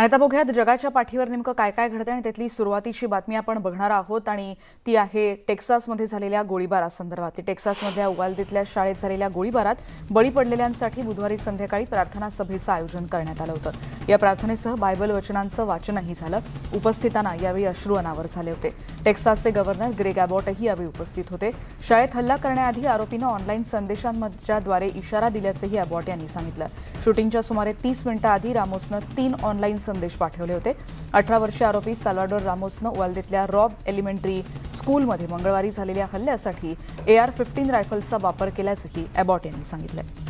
आणि आता बघूयात जगाच्या पाठीवर नेमकं काय काय घडतंय आणि त्यातली सुरुवातीची बातमी आपण बघणार आहोत. आणि ती आहे टेक्सासमध्ये झालेल्या गोळीबारासंदर्भात ती टेक्सासमधल्या उवालदीतल्या शाळेत झालेल्या गोळीबारात बळी पडलेल्यांसाठी बुधवारी संध्याकाळी प्रार्थना सभेचं आयोजन करण्यात आलं होतं. या प्रार्थनेसह बायबल वचनांचं वाचनही झालं. उपस्थितांना यावेळी अश्रू अनावर झाले होते. टेक्सासचे गव्हर्नर ग्रेग अबॉटही यावेळी उपस्थित होते. शाळेत हल्ला करण्याआधी आरोपीनं ऑनलाईन संदेशांच्याद्वारे इशारा दिल्याचंही अबॉट यांनी सांगितलं. शूटिंगच्या सुमारे तीस मिनिटं आधी रामोसनं तीन ऑनलाईन संदेश पाठवले होते. अठरा वर्षीय आरोपी साल्वाडोर रामोसनं उवाल्देतल्या रॉब एलिमेंटरी स्कूलमध्ये मंगळवारी झालेल्या हल्ल्यासाठी ए आर फिफ्टीन रायफल्सचा वापर केल्याचंही अबॉट यांनी सांगितलं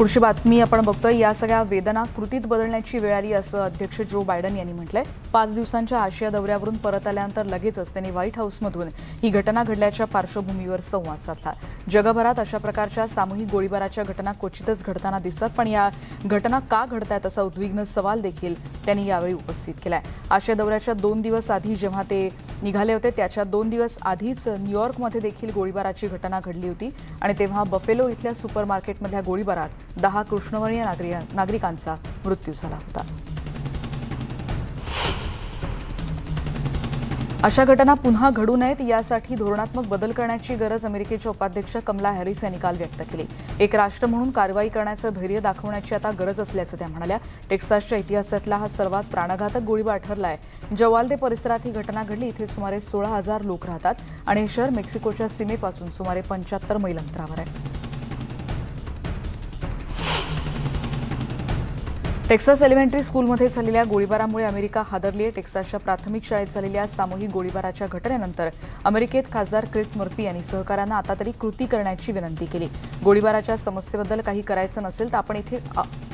पुढची बातमी आपण बघतोय. या सगळ्या वेदना कृतीत बदलण्याची वेळ आली असं अध्यक्ष जो बायडन यांनी म्हटलंय. पाच दिवसांच्या आशिया दौऱ्यावरून परत आल्यानंतर लगेचच त्यांनी व्हाईट हाऊसमधून ही घटना घडल्याच्या पार्श्वभूमीवर संवाद साधला. जगभरात अशा प्रकारच्या सामूहिक गोळीबाराच्या घटना क्वचितच घडताना दिसतात पण या घटना का घडतायत असा उद्विग्न सवाल देखील त्यांनी यावेळी उपस्थित केलाय. आशिया दौऱ्याच्या दोन दिवस आधी जेव्हा ते निघाले होते त्याच्या दोन दिवस आधीच न्यूयॉर्कमध्ये देखील गोळीबाराची घटना घडली होती आणि तेव्हा बफेलो इथल्या सुपर मार्केटमधल्या गोळीबारात दहा कृष्णवर्णीय नागरि नागरिकांचा मृत्यू झाला होता. अशा घटना पुन्हा घडू नयेत यासाठी धोरणात्मक बदल करण्याची गरज अमेरिकेच्या उपाध्यक्ष कमला हॅरिस यांनी काल व्यक्त केली. एक राष्ट्र म्हणून कारवाई करण्याचं धैर्य दाखवण्याची आता गरज असल्याचं त्या म्हणाल्या. टेक्सासच्या इतिहासातला हा सर्वात प्राणघातक गोळीबार ठरलाय. जवालदे परिसरात ही घटना घडली. इथे सुमारे सोळा हजार लोक राहतात आणि हे शहर मेक्सिकोच्या सीमेपासून सुमारे पंच्याहत्तर मैल अंतरावर आहे. टेक्सास एलिमेंटरी स्कूलमध्ये झालेल्या गोळीबारामुळे अमेरिका हादरली आहे. टेक्सासच्या प्राथमिक शाळेत झालेल्या सामूहिक गोळीबाराच्या घटनेनंतर अमेरिकेत खासदार क्रिस मर्फी यांनी सहकाऱ्यांना आता तरी कृती करण्याची विनंती केली. गोळीबाराच्या समस्येबद्दल काही करायचं नसेल तर आपण इथे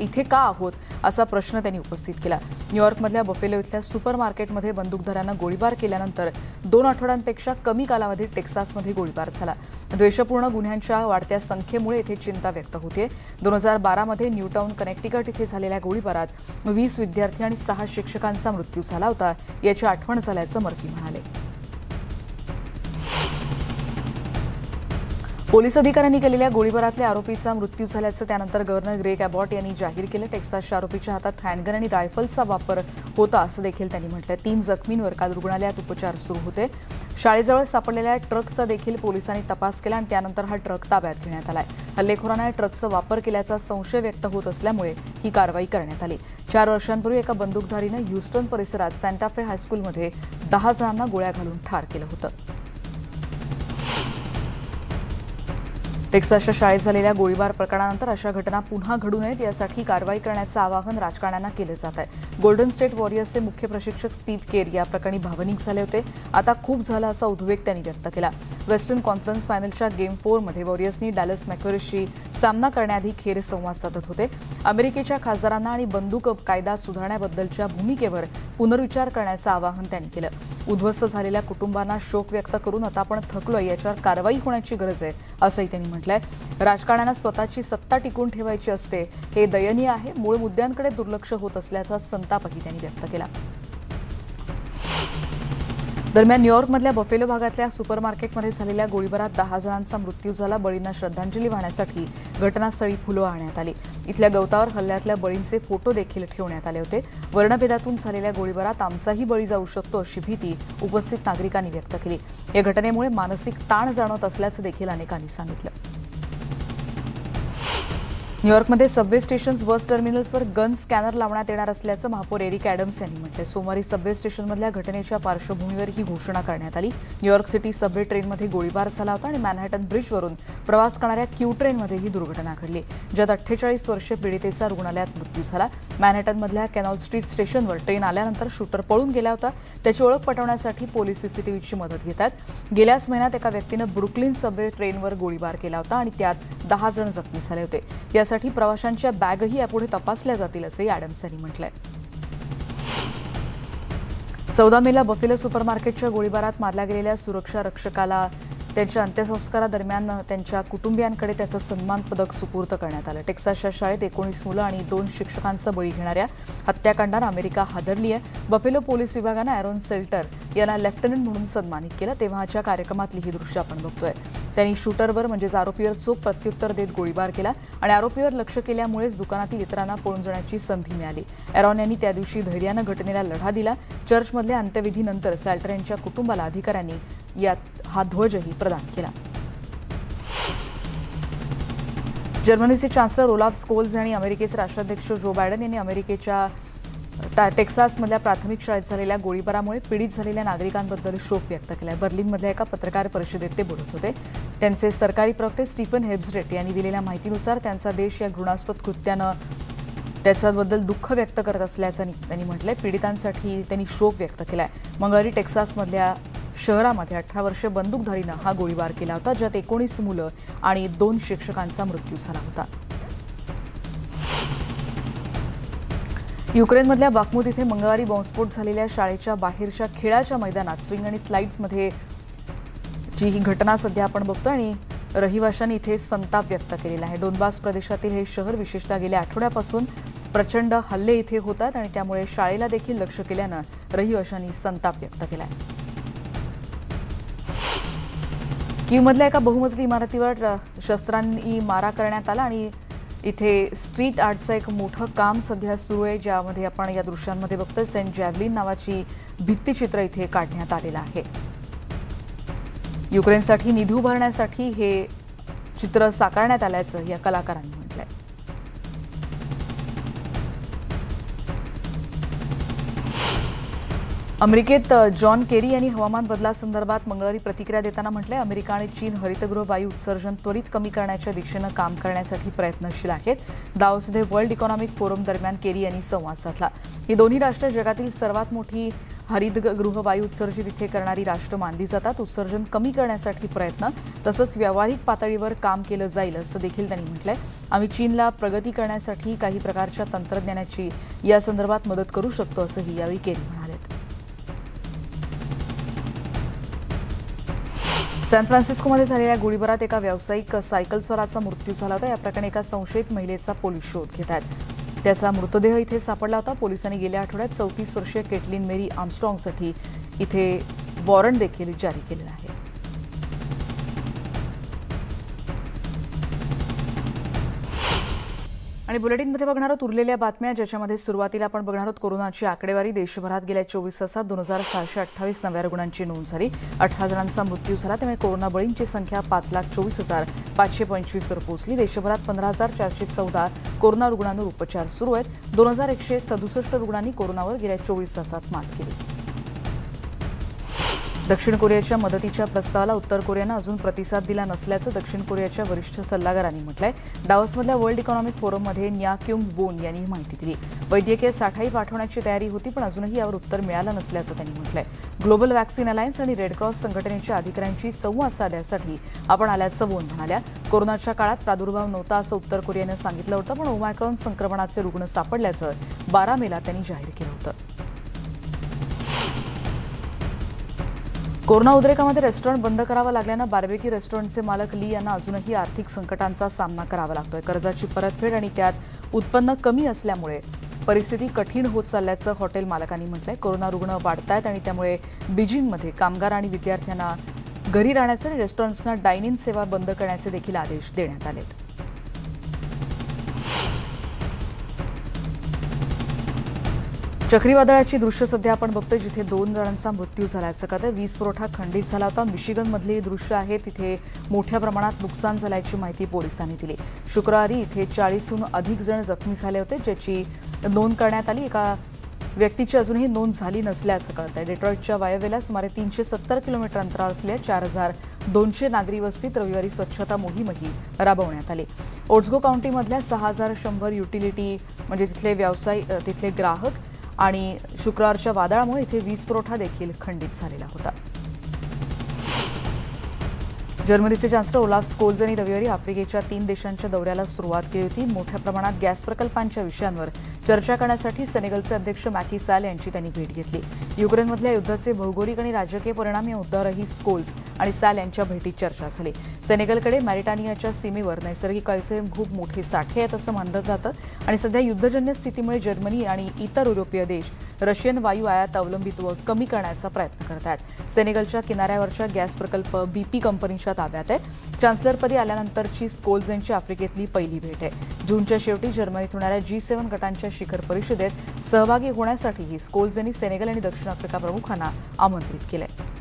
इथे का आहोत असा प्रश्न त्यांनी उपस्थित केला. न्यूयॉर्कमधल्या बफेलो इथल्या सुपर मार्केटमध्ये बंदूकधाऱ्यांना गोळीबार केल्यानंतर दोन आठवड्यांपेक्षा कमी कालावधीत टेक्सासमध्ये गोळीबार झाला. द्वेषपूर्ण गुन्ह्यांच्या वाढत्या संख्येमुळे इथे चिंता व्यक्त होते. दोन हजार बारामध्ये न्यूटाऊन कनेक्टिकट इथे झालेल्या गोळीबार गोळीबारात वीस विद्यार्थी आणि सहा शिक्षकांचा मृत्यू झाला होता. याची आठवण झाल्याचं मर्फी म्हणाले. पोलीस अधिकाऱ्यांनी केलेल्या गोळीबारातल्या आरोपीचा मृत्यू झाल्याचं त्यानंतर गव्हर्नर ग्रेग अबॉट यांनी जाहीर केलं. टेक्सासच्या आरोपीच्या हातात हँडगन आणि रायफलचा वापर होता असं देखील त्यांनी म्हटलं तीन जखमींवर काल रुग्णालयात उपचार सुरू होते. शाळेजवळ सापडलेल्या ट्रकचा देखील पोलिसांनी तपास केला आणि त्यानंतर हा ट्रक ताब्यात घेण्यात आलाय. हल्लेखोरांना या ट्रकचा वापर केल्याचा संशय व्यक्त होत असल्यामुळे ही कारवाई करण्यात आली. चार वर्षांपूर्वी एका बंदूकधारीनं ह्युस्टन परिसरात सँटाफे हायस्कूलमध्ये दहा जणांना गोळ्या घालून ठार केलं होतं. टेक्सासच्या शाळेत झालेल्या गोळीबार प्रकरणानंतर अशा घटना पुन्हा घडू नयेत यासाठी कारवाई करण्याचं आवाहन राजकारण्यांना केलं जात आहे. गोल्डन स्टेट वॉरियर्सचे मुख्य प्रशिक्षक स्टीव्ह केर या प्रकरणी भावनिक झाले होते. आता खूप झाला असा उद्वेग त्यांनी व्यक्त केला. वेस्टर्न कॉन्फरन्स फायनलच्या गेम फोरमध्ये वॉरियर्सनी डॅलस मॅक्युरेसशी सामना करण्याआधी खेर संवाद साधत होते. अमेरिकेच्या खासदारांना आणि बंदूक कायदा सुधारण्याबद्दलच्या भूमिकेवर पुनर्विचार करण्याचं आवाहन त्यांनी केलं. उद्ध्वस्त झालेल्या कुटुंबांना शोक व्यक्त करून आता आपण थकलोय याच्यावर कारवाई होण्याची गरज आहे असंही त्यांनी म्हटलंय राजकारण्यांना स्वतःची सत्ता टिकून ठेवायची असते हे दयनीय आहे. मूळ मुद्द्यांकडे दुर्लक्ष होत असल्याचा संतापही त्यांनी व्यक्त केला. दरम्यान न्यूयॉर्कमधल्या बफेलो भागातल्या सुपर मार्केटमध्ये झालेल्या गोळीबारात दहा जणांचा मृत्यू झाला. बळींना श्रद्धांजली वाहण्यासाठी घटनास्थळी फुलं आणण्यात आली. इथल्या गवतावर हल्ल्यातल्या बळींचे फोटो देखील ठेवण्यात आले होते. वर्णभेदातून झालेल्या गोळीबारात आमचाही बळी जाऊ शकतो अशी भीती उपस्थित नागरिकांनी व्यक्त केली. या घटनेमुळे मानसिक ताण जाणवत असल्याचं देखील अनेकांनी सांगितलं. न्यूयॉर्कमध्ये सबवे स्टेशन्स बस टर्मिनल्सवर गन स्कॅनर लावण्यात येणार असल्याचं महापौर एरिक ॲडम्स यांनी म्हटलं सोमवारी सबवे स्टेशनमधल्या घटनेच्या पार्श्वभूमीवर ही घोषणा करण्यात आली. न्यूयॉर्क सिटी सबवे ट्रेनमध्ये गोळीबार झाला होता आणि मॅनहॅटन ब्रिजवरून प्रवास करणाऱ्या क्यू ट्रेनमध्ये ही दुर्घटना घडली. ज्यात अठ्ठेचाळीस वर्षे पीडितेचा रुग्णालयात मृत्यू झाला. मॅनहॅटनमधल्या कॅनॉल स्ट्रीट स्टेशनवर ट्रेन आल्यानंतर शूटर पळून गेला होता. त्याची ओळख पटवण्यासाठी पोलीस सीसीटीव्हीची मदत घेतात गेल्याच महिन्यात एका व्यक्तीनं ब्रुकलिन सबवे ट्रेनवर गोळीबार केला होता आणि त्यात दहा जण जखमी झाले होते. यासाठी प्रवाशांच्या बॅगही यापुढे तपासल्या जातील असंही ॲडम्स यांनी म्हटलंय. चौदा मेला बफेलो सुपरमार्केटच्या गोळीबारात मारल्या गेलेल्या सुरक्षा रक्षकाला त्यांच्या अंत्यसंस्कारादरम्यान त्यांच्या कुटुंबियांकडे त्याचं सन्मान पदक सुपूर्त करण्यात आलं. टेक्सासच्या शाळेत एकोणीस मुलं आणि दोन शिक्षकांचा बळी घेणाऱ्या हत्याकांडानं अमेरिका हादरली आहे. बफेलो पोलीस विभागानं ॲरोन सेल्टर यांना लेफ्टनंट म्हणून सन्मानित केलं. तेव्हाच्या कार्यक्रमातली ही दृश्य आपण बघतोय. त्यांनी शूटरवर म्हणजेच आरोपीवर चोख प्रत्युत्तर देत गोळीबार केला आणि आरोपीवर लक्ष केल्यामुळेच दुकानातील इतरांना पळून जाण्याची संधी मिळाली. एरॉन यांनी त्या दिवशी धैर्यानं घटनेला लढा दिला. चर्चमधल्या अंत्यविधीनंतर सॅल्टर यांच्या कुटुंबाला अधिकाऱ्यांनी यात हा ध्वजही प्रदान केला. जर्मनीचे चान्सलर ओलाफ स्कोल्स आणि अमेरिकेचे राष्ट्राध्यक्ष जो बायडन यांनी अमेरिकेच्या टेक्सासमधल्या प्राथमिक शाळेत झालेल्या गोळीबारामुळे पीडित झालेल्या नागरिकांबद्दल शोक व्यक्त केला आहे बर्लिनमधल्या एका पत्रकार परिषदेत ते बोलत होते. त्यांचे सरकारी प्रवक्ते स्टीफन हेब्सरेट यांनी दिलेल्या माहितीनुसार त्यांचा देश या घृणास्पद कृत्यानं त्याच्याबद्दल दुःख व्यक्त करत असल्याचं त्यांनी म्हटलंय. पीडितांसाठी त्यांनी शोक व्यक्त केलाय. मंगळवारी टेक्सासमधल्या शहरामध्ये अठरा वर्ष बंदूकधारीनं हा गोळीबार केला होता ज्यात एकोणीस मुलं आणि दोन शिक्षकांचा मृत्यू झाला होता. युक्रेनमधल्या बाखमूत इथे मंगळवारी बॉम्बस्फोट झालेल्या शाळेच्या बाहेरच्या खेळाच्या मैदानात स्विंग आणि स्लाइड्समध्ये जी ही घटना सध्या आपण बघतो आणि रहिवाशांनी इथे संताप व्यक्त केलेला आहे. डोनबास प्रदेशातील हे शहर विशेषतः गेल्या आठवड्यापासून प्रचंड हल्ले इथे होतात आणि त्यामुळे शाळेला देखील लक्ष केल्यानं रहिवाशांनी संताप व्यक्त केला आहे कीवमधल्या एका बहुमजली इमारतीवर शस्त्रांनी मारा करण्यात आला आणि इथे स्ट्रीट आर्टचं एक मोठं काम सध्या सुरू आहे ज्यामध्ये आपण या दृश्यांमध्ये बघतोय सेंट जॅव्हलिन नावाची भित्तिचित्र इथे काढण्यात आलेलं आहे. युक्रेनसाठी निधी उभारण्यासाठी हे चित्र साकारण्यात आल्याचं या कलाकारांनी म्हटलंय. अमेरिकेत जॉन केरी यांनी हवामान बदलासंदर्भात मंगळवारी प्रतिक्रिया देताना म्हटलंय अमेरिका आणि चीन हरितगृह वायू उत्सर्जन त्वरित कमी करण्याच्या दिशेनं काम करण्यासाठी प्रयत्नशील आहेत. दाओसमध्ये वर्ल्ड इकॉनॉमिक फोरम दरम्यान केरी यांनी संवाद साधला. ही दोन्ही राष्ट्र जगातील सर्वात मोठी हरित गृहवायू उत्सर्जित इथे करणारी राष्ट्र मानली जातात. उत्सर्जन कमी करण्यासाठी प्रयत्न तसंच व्यावहारिक पातळीवर काम केलं जाईल असं देखील त्यांनी म्हटलंय. आम्ही चीनला प्रगती करण्यासाठी काही प्रकारच्या तंत्रज्ञानाची या संदर्भात मदत करू शकतो असंही यावेळी केरी सॅन फ्रान्सिस्कोमध्ये झालेल्या गोळीबारात एका व्यावसायिक सायकलस्वाराचा मृत्यू झाला होता. या प्रकरणी एका संशयित महिलेचा पोलीस शोध घेत आहेत. त्याचा मृतदेह इथे सापडला होता. पोलिसांनी गेल्या आठवड्यात चौतीस वर्षीय केटलिन मेरी आर्मस्ट्रॉंगसाठी इथे वॉरंट देखील जारी केलेलं आहे. आणि बुलेटिनमध्ये बघणार आहोत उरलेल्या बातम्या ज्याच्यामध्ये सुरुवातीला आपण बघणार आहोत कोरोनाची आकडेवारी. देशभरात गेल्या चोवीस तासात दोन हजार सहाशे अठ्ठावीस नव्या रुग्णांची नोंद झाली. अठरा जणांचा मृत्यू झाला. त्यामुळे कोरोना बळींची संख्या पाच लाख चोवीस हजार पाचशे पंचवीसवर पोहोचली. देशभरात पंधरा हजार चारशे चौदा कोरोना रुग्णांवर उपचार सुरू आहेत. दोन हजार एकशे सदुसष्ट रुग्णांनी कोरोनावर गेल्या चोवीस तासात मात केली. दक्षिण कोरियाच्या मदतीच्या प्रस्तावाला उत्तर कोरियानं अजून प्रतिसाद दिला नसल्याचं दक्षिण कोरियाच्या वरिष्ठ सल्लागारांनी म्हटलंय. डावसमधल्या वर्ल्ड इकॉनॉमिक फोरममध्ये न्या क्युंग बोन यांनी ही माहिती दिली. वैद्यकीय साठाही पाठवण्याची तयारी होती पण अजूनही यावर उत्तर मिळालं नसल्याचं त्यांनी म्हटलंय. ग्लोबल वॅक्सिन अलायन्स आणि रेड क्रॉस संघटनेच्या अधिकाऱ्यांशी संवाद साधण्यासाठी आपण आल्याचं बोन म्हणाल्या. कोरोनाच्या काळात प्रादुर्भाव नव्हता असं उत्तर कोरियानं सांगितलं होतं पण ओमायक्रॉन संक्रमणाचे रुग्ण सापडल्याचं बारा मेला त्यांनी जाहीर केलं होतं. कोरोना उद्रेकामध्ये रेस्टॉरंट बंद करावं लागल्यानं बार्बेक्यू रेस्टॉरंटचे मालक ली यांना अजूनही आर्थिक संकटांचा सामना करावा लागतोय. कर्जाची परतफेड आणि त्यात उत्पन्न कमी असल्यामुळे परिस्थिती कठीण होत चालल्याचं हॉटेल मालकांनी म्हटलंय. कोरोना रुग्ण वाढतायत आणि त्यामुळे बीजिंगमध्ये कामगार आणि विद्यार्थ्यांना घरी राहण्याचे आणि रेस्टॉरंट्सना डायनिंग सेवा बंद करण्याचे देखील आदेश देण्यात आलेत. चक्रीवादळाची दृश्य सध्या आपण बघतोय जिथे दोन जणांचा मृत्यू झाल्याचं कळतं वीज पुरवठा खंडित झाला होता. मिशिगनमधली दृश्य आहे. तिथे मोठ्या प्रमाणात नुकसान झाल्याची माहिती पोलिसांनी दिली. शुक्रवारी इथे चाळीसहून अधिक जण जखमी झाले होते ज्याची नोंद करण्यात आली. एका व्यक्तीची अजूनही नोंद झाली नसल्याचं कळतंय. डेट्रॉईटच्या वायव्येला सुमारे तीनशे सत्तर किलोमीटर अंतरावर असलेल्या चार हजार दोनशे नागरी वस्तीत रविवारी स्वच्छता मोहीमही राबवण्यात आली. ओट्सगो काउंटीमधल्या सहा हजार शंभर युटिलिटी म्हणजे तिथले व्यावसायिक तिथले ग्राहक आणि शुक्रवारच्या वादळामुळे इथे वीज पुरवठा देखील खंडित झालेला होता. जर्मनीचे चान्सलर ओलाफ स्कोल्ज यांनी रविवारी आफ्रिकेच्या तीन देशांच्या दौऱ्याला सुरुवात केली होती. मोठ्या प्रमाणात गॅस प्रकल्पांच्या विषयांवर चर्चा करण्यासाठी सेनेगलचे अध्यक्ष मॅकी साल यांची त्यांनी भेट घेतली. युक्रेनमधल्या युद्धाचे भौगोलिक आणि राजकीय परिणाम या मुद्द्यावरही स्कोल्स आणि सॅल यांच्या भेटीत चर्चा झाली. सेनेगलकडे मॅरिटानियाच्या सीमेवर नैसर्गिक वायूचे खूप मोठे साठे आहेत असं मानलं जातं आणि सध्या युद्धजन्य स्थितीमुळे जर्मनी आणि इतर युरोपीय देश रशियन वायू आयात अवलंबित्व कमी करण्याचा प्रयत्न करत आहेत. सेनेगलच्या किनाऱ्यावरच्या गॅस प्रकल्प बीपी कंपनीच्या ताब्यात आहे. चान्सलरपदी आल्यानंतरची स्कोल्स यांची आफ्रिकेतली पहिली भेट आहे. जूनच्या शेवटी जर्मनीत होणाऱ्या जी सेव्हन गटांच्या शिखर परिषदेत सहभागी होण्यासाठीही स्कोल्स यांनी सेनेगल आणि दक्षिण आफ्रिका प्रमुखांना आमंत्रित केलंय.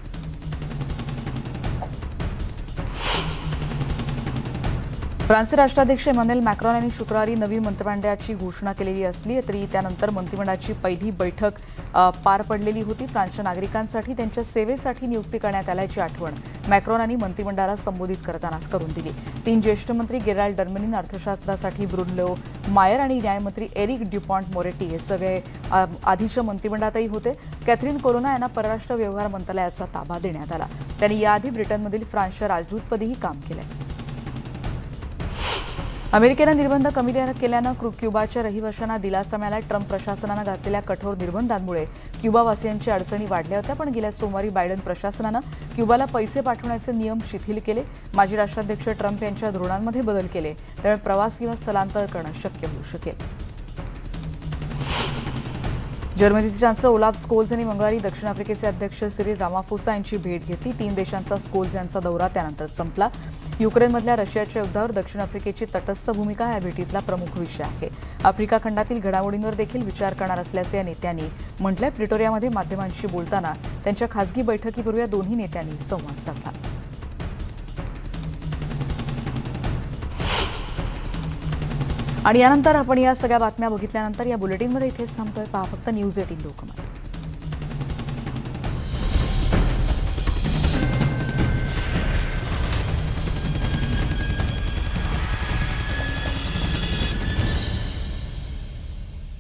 फ्रान्सचे राष्ट्राध्यक्ष इमॅन्युएल मॅक्रॉन यांनी शुक्रवारी नवीन मंत्रिमंडळाची घोषणा केलेली असली तरी त्यानंतर मंत्रिमंडळाची पहिली बैठक पार पडलेली होती. फ्रान्सच्या नागरिकांसाठी त्यांच्या सेवेसाठी नियुक्ती करण्यात आल्याची आठवण मॅक्रॉन यांनी मंत्रिमंडळाला संबोधित करतानाच करून दिली. तीन ज्येष्ठ मंत्री गेराल्ड डर्मनिन अर्थशास्त्रासाठी ब्रुनलो मायर आणि न्यायमंत्री एरिक ड्युपॉन्ट मोरेटी हे सगळे आधीच्या मंत्रिमंडळातही होते. कॅथरीन कोरोना यांना परराष्ट्र व्यवहार मंत्रालयाचा ताबा देण्यात आला. त्यांनी याआधी ब्रिटनमधील फ्रान्सच्या राजदूतपदीही काम केलंय. अमेरिकेनं निर्बंध कमी केल्यानं क्युबाच्या रहिवाशांना दिलासा मिळाला. ट्रम्प प्रशासनानं घातलेल्या कठोर निर्बंधांमुळे क्युबावासियांची अडचणी वाढल्या होत्या पण गेल्या सोमवारी बायडन प्रशासनानं क्युबाला पैसे पाठवण्याचे नियम शिथिल केले. माजी राष्ट्राध्यक्ष ट्रम्प यांच्या धोरणांमध्ये बदल केले. त्यामुळे प्रवास किंवा स्थलांतर करणं शक्य होऊ शकेल. जर्मनीचे चान्सलर ओलाफ स्कोल्स यांनी मंगळवारी दक्षिण आफ्रिकेचे अध्यक्ष सिरिल रामाफोसा यांची भेट घेतली. तीन देशांचा स्कोल्स यांचा दौरा त्यानंतर संपला. युक्रेनमधल्या रशियाच्या युद्धावर दक्षिण आफ्रिकेची तटस्थ भूमिका या भेटीतला प्रमुख विषय आहे. आफ्रिका खंडातील घडामोडींवर देखील विचार करणार असल्याचे या नेत्यांनी म्हटलंय. प्रिटोरियामध्ये माध्यमांशी बोलताना त्यांच्या खासगी बैठकीपूर्वी या दोन्ही नेत्यांनी संवाद साधला. आणि यानंतर आपण या सगळ्या बातम्या बघितल्यानंतर या बुलेटिनमध्ये इथेच थांबतोय. पहा फक्त न्यूज एटीन लोकमत.